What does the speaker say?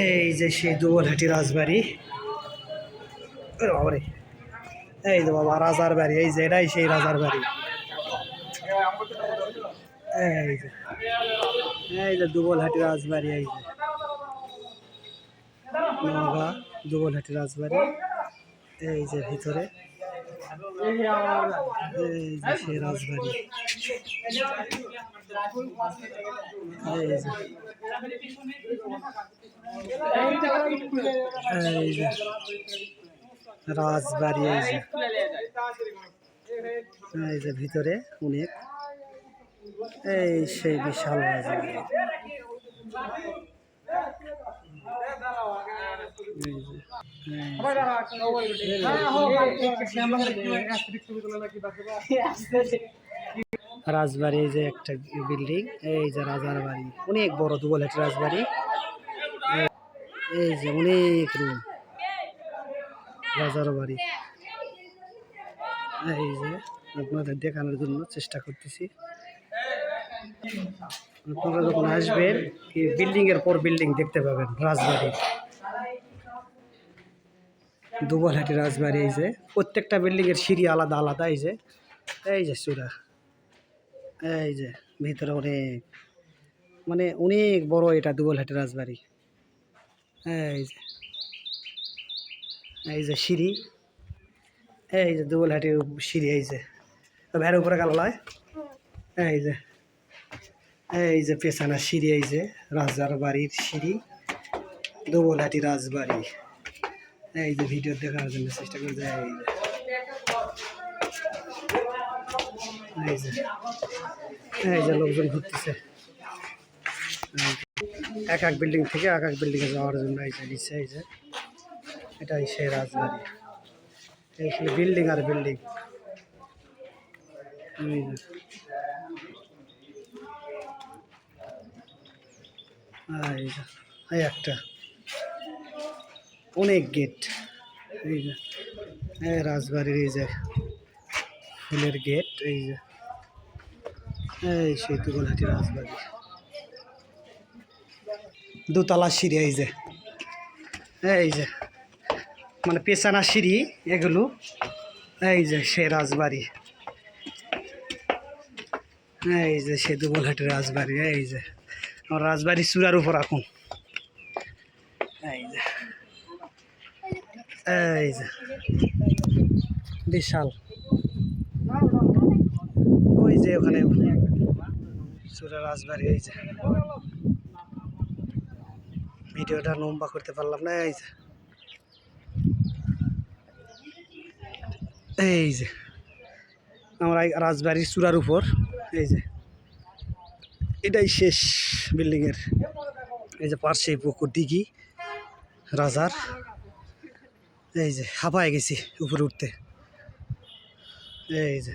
এই যে সেই দুবলহাটি রাজবাড়ি। বাবারে। এই যে বাবা, রাজার বাড়ি, এই যে এটাই সেই রাজার বাড়ি। এই যে এই যে দুবলহাটি রাজবাড়ি, এই যে। দুবলহাটি রাজবাড়ি, এই যে ভিতরে। এই রাজবাড়ি রাজবাড়ি এই যে ভিতরে অনেক এই সেই বিশাল রাজবাড়ি। রাজবাড়ি যে একটা বিল্ডিং এই যে রাজার বাড়ি, অনেক বড় দুবলহাটি রাজবাড়ি। এই- যে অনেক রুম রাজার বাড়ি। এই যে আপনাদের দেখানোর জন্য চেষ্টা করতেছি। আপনারা যখন আসবেন বিল্ডিং এর পর বিল্ডিং দেখতে পাবেন রাজবাড়ির দুবলহাটি রাজবাড়ি এই যে। প্রত্যেকটা বিল্ডিং এর সিঁড়ি আলাদা আলাদা, এই যে। এই যে চূড়া। এই যে, ভিতরে অনেক। মানে অনেক বড় এটা দুবলহাটি রাজবাড়ি। এই যে। এই যে সিঁড়ি। এই যে দুবলহাটির সিঁড়ি, এই যে। ভেড়ে উপরে গেল লয়? এই যে। এই যে পেছানা সিঁড়ি, এই যে। রাজার বাড়ির সিঁড়ি। দুবলহাটি রাজবাড়ি। এই যে ভিডিও দেখার জন্য চেষ্টা করে যায় এই যে। এই যে। লোকজন ঘুরতেছে। এক এক বিল্ডিং থেকে এক এক বিল্ডিংয়ে যাওয়ার জন্য এই যে দিচ্ছে এই যে। এটাই সেই রাজবাড়ি। এইখানে বিল্ডিং আর বিল্ডিং এই একটা। অনেক গেট। এই যে রাজবাড়ির এই যে ফুলের গেট, এই যে, এই সেই দুগলহাটি রাজবাড়ি। দোতলা সিঁড়ি, এই যে এই যে মানে পেছানা সিঁড়ি এগুলো, এই যে সে রাজবাড়ি। এই যে সে দুবলহাটের রাজবাড়ি, এই যে, আমার রাজবাড়ি চূড়ার উপর এখন এই যে এই যে, বিশাল। ওই যে ওখানে চূড়া রাজবাড়ি, এই যে। ভিডিওটা লম্বা করতে পারলাম না, এই যে। এই যে, আমরা রাজবাড়ির চূড়ার উপর, এই যে। এটাই শেষ বিল্ডিংয়ের, এই যে পার্শ্বে পুকুর, দিঘি, রাজার এই যে হাঁপায় গেছি উপরে উঠতে। এই যে।